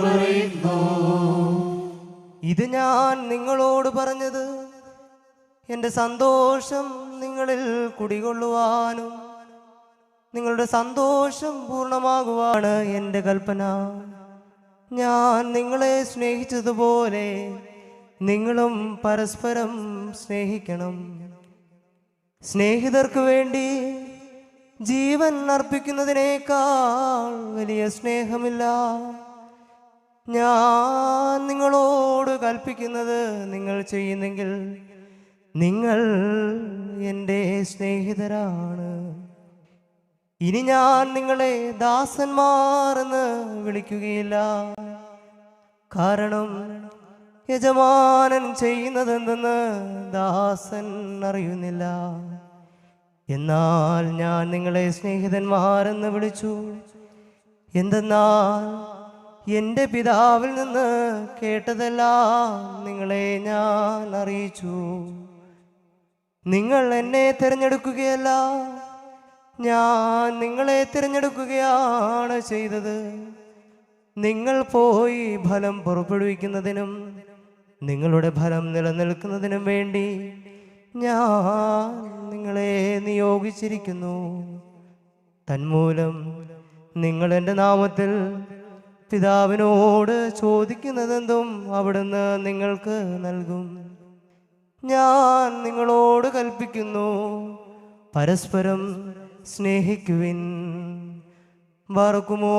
പറയുന്നു ഇത് ഞാൻ നിങ്ങളോട് പറഞ്ഞത് എന്റെ സന്തോഷം നിങ്ങളിൽ കുടികൊള്ളുവാനും നിങ്ങളുടെ സന്തോഷം പൂർണമാകുവാണ് എന്റെ കൽപ്പന. ഞാൻ നിങ്ങളെ സ്നേഹിച്ചതുപോലെ നിങ്ങളും പരസ്പരം സ്നേഹിക്കണം. സ്നേഹിതർക്ക് വേണ്ടി ജീവൻ അർപ്പിക്കുന്നതിനേക്കാൾ വലിയ സ്നേഹമില്ല. ഞാൻ നിങ്ങളോട് കൽപ്പിക്കുന്നത് നിങ്ങൾ ചെയ്യുന്നെങ്കിൽ നിങ്ങൾ എന്റെ സ്നേഹിതരാണ്. ഇനി ഞാൻ നിങ്ങളെ ദാസന്മാർ എന്ന് വിളിക്കുകയില്ല. കാരണം യജമാനൻ ചെയ്യുന്നതെന്തെന്ന് ദാസൻ അറിയുന്നില്ല. എന്നാൽ ഞാൻ നിങ്ങളെ സ്നേഹിതന്മാരെന്ന് വിളിച്ചു. എന്തെന്നാൽ എന്റെ പിതാവിൽ നിന്ന് കേട്ടതെല്ലാം നിങ്ങളെ ഞാൻ അറിയിച്ചു. നിങ്ങൾ എന്നെ തിരഞ്ഞെടുക്കുകയല്ല ഞാൻ നിങ്ങളെ തിരഞ്ഞെടുക്കുകയാണ് ചെയ്തത്. നിങ്ങൾ പോയി ഫലം പുറപ്പെടുവിക്കുന്നതിനും നിങ്ങളുടെ ഫലം നിലനിൽക്കുന്നതിനും വേണ്ടി ഞാൻ നിയോഗിച്ചിരിക്കുന്നു. തന്മൂലം നിങ്ങൾ എന്റെ നാമത്തിൽ പിതാവിനോട് ചോദിക്കുന്നതെന്തും അവിടുന്ന് നിങ്ങൾക്ക് നൽകും. ഞാൻ നിങ്ങളോട് കൽപ്പിക്കുന്നു പരസ്പരം സ്നേഹിക്കുവിൻ. വറക്കുമോ